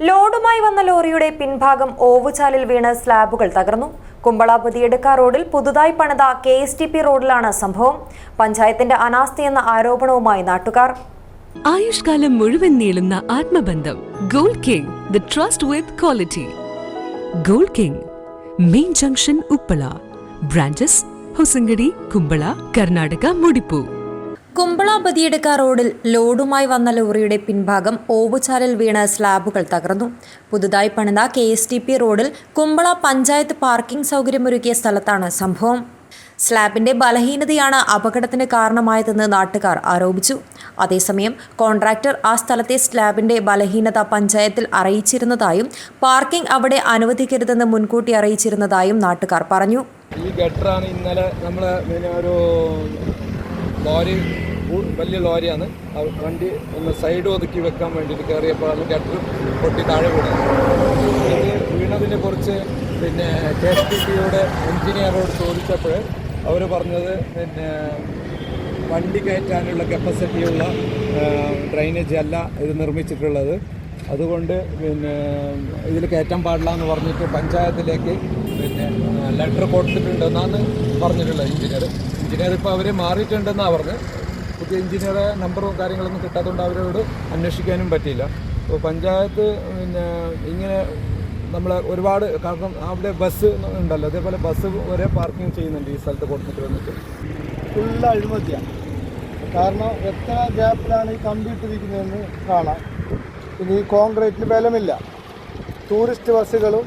ലോഡുമായി വന്ന ലോറിയുടെ പിൻഭാഗം ഓവുചാലിൽ വീണ് സ്ലാബുകൾ തകർന്നു. കുമ്പള പുതിയെടുക്ക റോഡിൽ പുതുതായി പണിത കെ എസ് ടി പി റോഡിലാണ് സംഭവം. പഞ്ചായത്തിന്റെ അനാസ്ഥയെന്ന ആരോപണവുമായി നാട്ടുകാർ. ആയുഷ്കാലം മുഴുവൻ നീളുന്ന ആത്മബന്ധം. Gold king the trust with quality. Gold king main junction Uppala. Branches Hosangadi Kumbla Karnataka Mudipu. Kumbla Badiyadka റോഡിൽ ലോഡുമായി വന്ന ലോറിയുടെ പിൻഭാഗം ഓവുചാലിൽ വീണ സ്ലാബുകൾ തകർന്നു. പുതുതായി പണിത കെ എസ് ടി പി റോഡിൽ കുമ്പള പഞ്ചായത്ത് പാർക്കിംഗ് സൗകര്യമൊരുക്കിയ സ്ഥലത്താണ് സംഭവം. സ്ലാബിന്റെ ബലഹീനതയാണ് അപകടത്തിന് കാരണമായതെന്ന് നാട്ടുകാർ ആരോപിച്ചു. അതേസമയം കോൺട്രാക്ടർ ആ സ്ഥലത്തെ സ്ലാബിന്റെ ബലഹീനത പഞ്ചായത്തിൽ അറിയിച്ചിരുന്നതായും പാർക്കിംഗ് അവിടെ അനുവദിക്കരുതെന്ന് മുൻകൂട്ടി അറിയിച്ചിരുന്നതായും നാട്ടുകാർ പറഞ്ഞു. ഈ ഗട്ടറാണ് ഇന്നലെ നമ്മൾ ഒരു ലോറി വലിയ ലോറിയാണ്. വണ്ടി ഒന്ന് സൈഡ് ഒതുക്കി വെക്കാൻ വേണ്ടിയിട്ട് കയറിയപ്പോഴാണ് ഗട്ടർ പൊട്ടി താഴെ വീണത് ഇത് വീണതിനെ കുറിച്ച് പിന്നെ കെ എസ് ടി സിയുടെ എഞ്ചിനീയറോട് ചോദിച്ചപ്പോൾ അവർ പറഞ്ഞത് പിന്നെ വണ്ടി കയറ്റാനുള്ള കപ്പാസിറ്റിയുള്ള ഡ്രൈനേജ് അല്ല ഇത് നിർമ്മിച്ചിട്ടുള്ളത്. അതുകൊണ്ട് പിന്നെ ഇതിൽ കയറ്റാൻ പാടില്ല എന്ന് പറഞ്ഞിട്ട് പഞ്ചായത്തിലേക്ക് പിന്നെ ലെറ്റർ കൊടുത്തിട്ടുണ്ടെന്നാണ് പറഞ്ഞിട്ടുള്ളത് എഞ്ചിനീയർ. എഞ്ചിനീയർ ഇപ്പോൾ അവർ മാറിയിട്ടുണ്ടെന്നാണ് പറഞ്ഞത് പുതിയ എഞ്ചിനീയറെ നമ്പറും കാര്യങ്ങളൊന്നും കിട്ടാത്തതുകൊണ്ട് അവരോട് അന്വേഷിക്കാനും പറ്റിയില്ല. അപ്പോൾ പഞ്ചായത്ത് പിന്നെ ഇങ്ങനെ നമ്മൾ ഒരുപാട് കാരണം അവിടെ ബസ് ഉണ്ടല്ലോ. അതേപോലെ ബസ് വരെ പാർക്കിംഗ് ചെയ്യുന്നുണ്ട് ഈ സ്ഥലത്ത് കൊടുത്തിട്ട് വന്നിട്ട്. ഫുൾ അഴിമതിയാണ് കാരണം എത്ര ഗ്യാപ്പിലാണ് ഈ കമ്പി ഇട്ടിരിക്കുന്നതെന്ന് കാണാം. ഈ കോൺക്രീറ്റിന് ബലമില്ല. ടൂറിസ്റ്റ് ബസ്സുകളും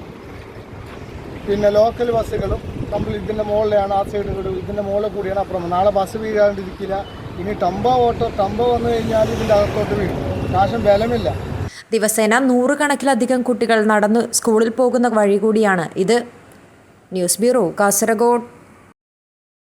പിന്നെ ലോക്കൽ ബസ്സുകളും നമ്മൾ ഇതിന്റെ മുകളിലാണ് ആ സൈഡ് കൂടി ഇതിന്റെ മുകളിൽ കൂടിയാണ് അപ്പുറം. നാളെ ബസ് വീഴാണ്ടിരിക്കില്ല. ഇനി ടമ്പ ഓട്ടോ ടമ്പ വന്നു കഴിഞ്ഞാൽ ഇതിന്റെ അകത്തോട്ട് വീഴും. കാശം ബലമില്ല. ദിവസേന നൂറുകണക്കിലധികം കുട്ടികൾ നടന്നു സ്കൂളിൽ പോകുന്ന വഴി കൂടിയാണ് ഇത്. News bureau Kasaragod.